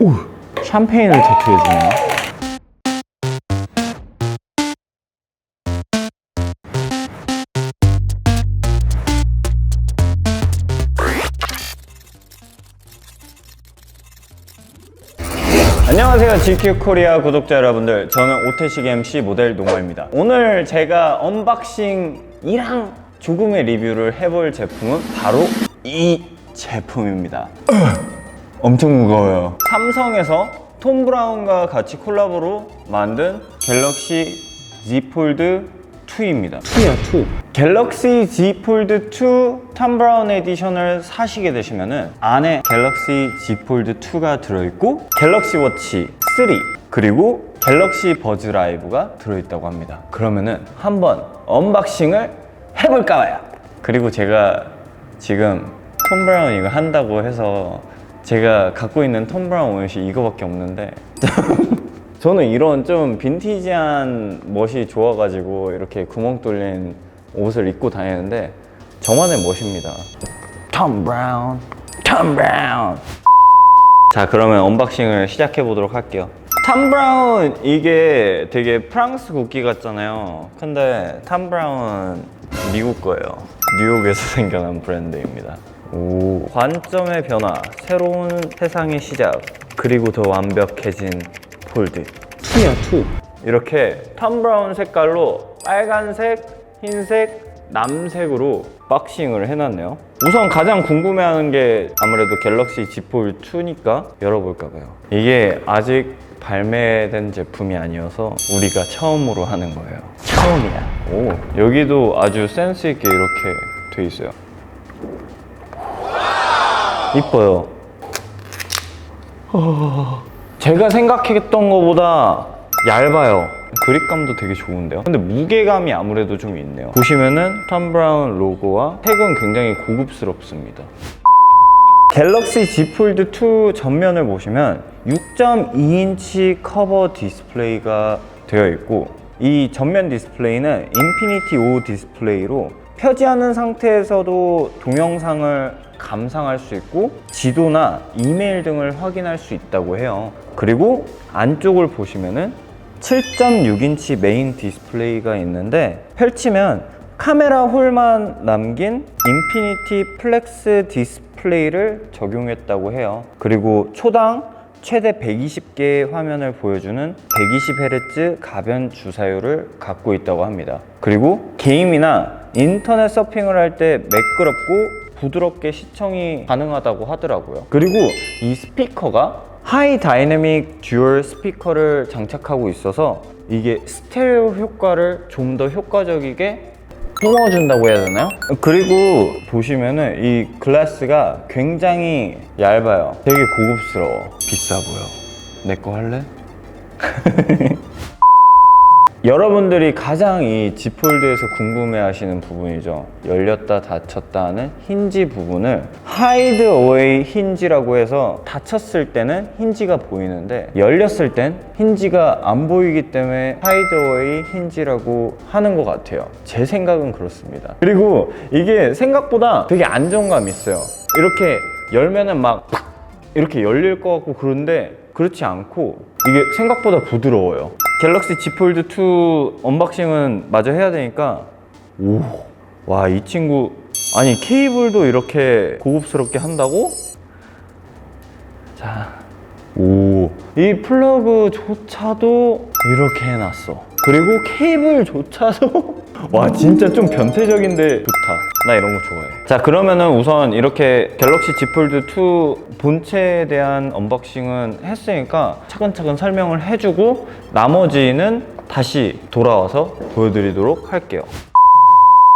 오, 샴페인을 터트려주네요. 안녕하세요 GQ 코리아 구독자 여러분들. 저는 오태식 MC 모델 농어입니다. 오늘 제가 언박싱 이랑 조금의 리뷰를 해볼 제품은 바로 이 제품입니다 엄청 무거워요. 삼성에서 톰 브라운과 같이 콜라보로 만든 갤럭시 Z 폴드 2입니다. 2야 2 갤럭시 Z 폴드 2톰 브라운 에디션을 사시게 되시면은 안에 갤럭시 Z 폴드 2가 들어있고 갤럭시 워치 3 그리고 갤럭시 버즈 라이브가 들어있다고 합니다. 그러면은 한번 언박싱을 해볼까요? 그리고 제가 지금 톰 브라운 이거 한다고 해서 제가 갖고 있는 톰 브라운 옷이 이거밖에 없는데 저는 이런 좀 빈티지한 멋이 좋아가지고 이렇게 구멍 뚫린 옷을 입고 다니는데 저만의 멋입니다. 톰 브라운, 톰 브라운. 자 그러면 언박싱을 시작해 보도록 할게요. 톰 브라운 이게 되게 프랑스 국기 같잖아요. 근데 톰 브라운 미국 거예요. 뉴욕에서 생겨난 브랜드입니다. 오 관점의 변화, 새로운 세상의 시작, 그리고 더 완벽해진 폴드. 투야 투. 이렇게 톰 브라운 색깔로 빨간색, 흰색, 남색으로 박싱을 해놨네요. 우선 가장 궁금해하는 게 아무래도 갤럭시 Z 폴 2니까 열어볼까 봐요. 이게 아직 발매된 제품이 아니어서 우리가 처음으로 하는 거예요. 처음이야. 오, 여기도 아주 센스 있게 이렇게 돼 있어요. 이뻐요. 제가 생각했던 것보다 얇아요. 그립감도 되게 좋은데요. 근데 무게감이 아무래도 좀 있네요. 보시면은 톰 브라운 로고와 색은 굉장히 고급스럽습니다. 갤럭시 Z 폴드 2 전면을 보시면 6.2인치 커버 디스플레이가 되어 있고 이 전면 디스플레이는 인피니티 5 디스플레이로 펴지 않은 상태에서도 동영상을 감상할 수 있고 지도나 이메일 등을 확인할 수 있다고 해요. 그리고 안쪽을 보시면은 7.6인치 메인 디스플레이가 있는데 펼치면 카메라 홀만 남긴 인피니티 플렉스 디스플레이를 적용했다고 해요. 그리고 초당 최대 120개의 화면을 보여주는 120Hz 가변 주사율을 갖고 있다고 합니다. 그리고 게임이나 인터넷 서핑을 할 때 매끄럽고 부드럽게 시청이 가능하다고 하더라고요. 그리고 이 스피커가 하이 다이내믹 듀얼 스피커를 장착하고 있어서 이게 스테레오 효과를 좀 더 효과적이게 뿜어준다고 해야 되나요? 그리고 보시면은 이 글라스가 굉장히 얇아요. 되게 고급스러워. 비싸 보여. 내 거 할래? 여러분들이 가장 이 Z 폴드에서 궁금해 하시는 부분이죠. 열렸다 닫혔다 하는 힌지 부분을 하이드 어웨이 힌지라고 해서 닫혔을 때는 힌지가 보이는데 열렸을 땐 힌지가 안 보이기 때문에 하이드 어웨이 힌지라고 하는 것 같아요. 제 생각은 그렇습니다. 그리고 이게 생각보다 되게 안정감 있어요. 이렇게 열면은 막 팍! 이렇게 열릴 것 같고 그런데 그렇지 않고 이게 생각보다 부드러워요. 갤럭시 Z 폴드 2 언박싱은 마저 해야 되니까 오, 와 이 친구 아니 케이블도 이렇게 고급스럽게 한다고? 자, 오, 이 플러그조차도 이렇게 해놨어. 그리고 케이블조차도 와 진짜 좀 변태적인데 좋다. 나 이런 거 좋아해. 자 그러면은 우선 이렇게 갤럭시 Z 폴드 2 본체에 대한 언박싱은 했으니까 차근차근 설명을 해주고 나머지는 다시 돌아와서 보여드리도록 할게요.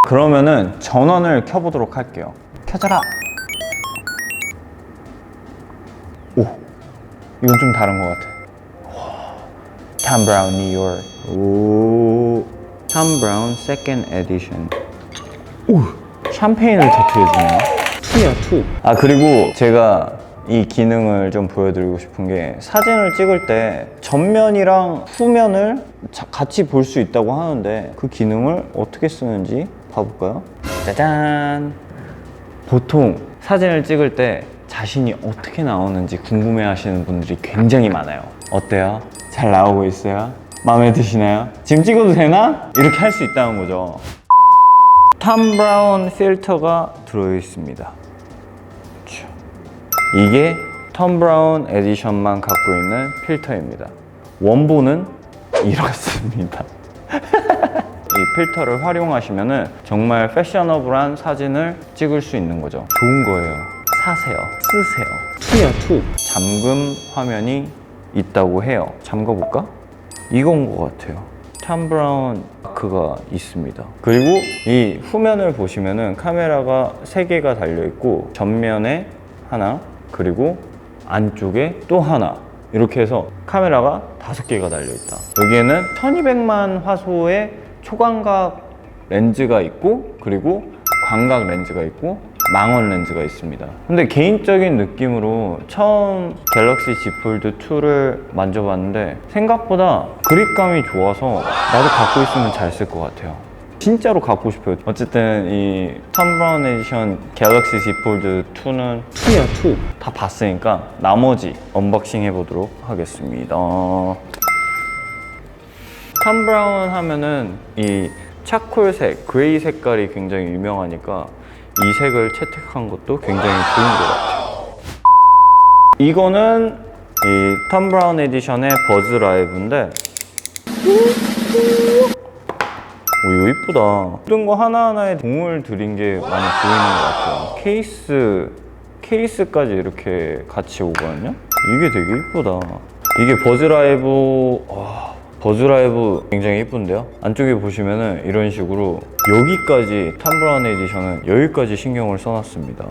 그러면은 전원을 켜보도록 할게요. 켜져라. 오, 이건 좀 다른 것 같아. 탐 브라운 뉴욕. 오, 탐 브라운 세컨 에디션. 오, 샴페인을 터트려주네요. 투야 투. 아 그리고 제가 이 기능을 좀 보여드리고 싶은 게 사진을 찍을 때 전면이랑 후면을 자- 같이 볼 수 있다고 하는데 그 기능을 어떻게 쓰는지 봐볼까요? 짜잔. 보통 사진을 찍을 때 자신이 어떻게 나오는지 궁금해 하시는 분들이 굉장히 많아요. 어때요? 잘 나오고 있어요? 마음에 드시나요? 지금 찍어도 되나? 이렇게 할 수 있다는 거죠. 탐 브라운 필터가 들어있습니다. 자, 이게 톰 브라운 에디션만 갖고 있는 필터입니다. 원본은 이렇습니다. 이 필터를 활용하시면 정말 패셔너블한 사진을 찍을 수 있는 거죠. 좋은 거예요. 사세요. 쓰세요. 투야 투. 잠금 화면이 있다고 해요. 잠궈볼까? 이건 것 같아요. 탐 브라운 마크가 있습니다. 그리고 이 후면을 보시면은 카메라가 세 개가 달려 있고 전면에 하나 그리고 안쪽에 또 하나 이렇게 해서 카메라가 다섯 개가 달려 있다. 여기에는 1200만 화소의 초광각 렌즈가 있고 그리고 광각 렌즈가 있고 망원 렌즈가 있습니다. 근데 개인적인 느낌으로 처음 갤럭시 Z 폴드 2를 만져봤는데 생각보다 그립감이 좋아서 나도 갖고 있으면 잘 쓸 것 같아요. 진짜로 갖고 싶어요. 어쨌든 이톰 브라운 에디션 갤럭시 Z 폴드 2는 2야 2. 다 봤으니까 나머지 언박싱 해보도록 하겠습니다. 톰 브라운 하면은 이 차콜색, 그레이 색깔이 굉장히 유명하니까 이 색을 채택한 것도 굉장히 좋은 것 같아요. 이거는 이 톰 브라운 에디션의 버즈 라이브인데 오, 이거 이쁘다. 모든 거 하나하나에 공을 들인 게 많이 보이는 것 같아요. 케이스, 케이스까지 이렇게 같이 오거든요? 이게 되게 이쁘다. 이게 버즈 라이브, 와, 버즈라이브 굉장히 이쁜데요? 안쪽에 보시면은 이런 식으로 여기까지 탐브라운 에디션은 여기까지 신경을 써놨습니다.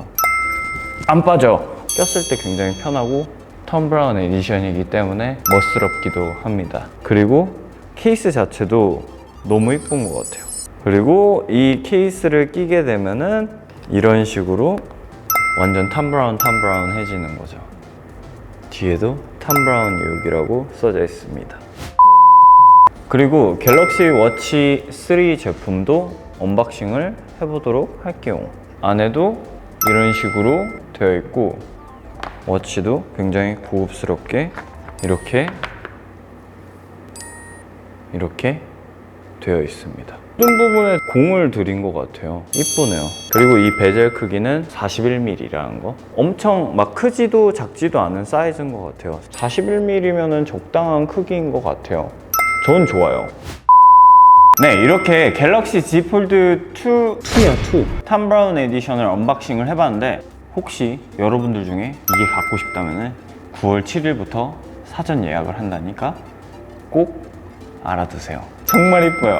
안 빠져. 꼈을 때 굉장히 편하고 톰 브라운 에디션이기 때문에 멋스럽기도 합니다. 그리고 케이스 자체도 너무 이쁜 것 같아요. 그리고 이 케이스를 끼게 되면은 이런 식으로 완전 탐 브라운 탐 브라운 해지는 거죠. 뒤에도 탐 브라운 뉴욕이라고 써져 있습니다. 그리고 갤럭시 워치 3 제품도 언박싱을 해보도록 할게요. 안에도 이런 식으로 되어 있고 워치도 굉장히 고급스럽게 이렇게 이렇게 되어 있습니다. 모든 부분에 공을 들인 것 같아요. 이쁘네요. 그리고 이 베젤 크기는 41mm라는 거. 엄청 막 크지도 작지도 않은 사이즈인 것 같아요. 41mm면은 적당한 크기인 것 같아요. 전 좋아요. 네, 이렇게 갤럭시 Z 폴드 2 2야 2. 탐 브라운 에디션을 언박싱을 해봤는데 혹시 여러분들 중에 이게 갖고 싶다면 9월 7일부터 사전 예약을 한다니까 꼭 알아두세요. 정말 이뻐요.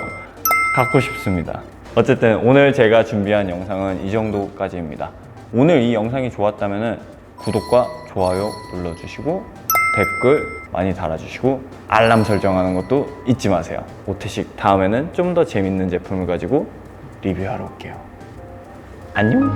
갖고 싶습니다. 어쨌든 오늘 제가 준비한 영상은 이 정도까지입니다. 오늘 이 영상이 좋았다면 구독과 좋아요 눌러주시고 댓글 많이 달아주시고 알람 설정하는 것도 잊지 마세요. 오태식 다음에는 좀 더 재밌는 제품을 가지고 리뷰하러 올게요. 안녕.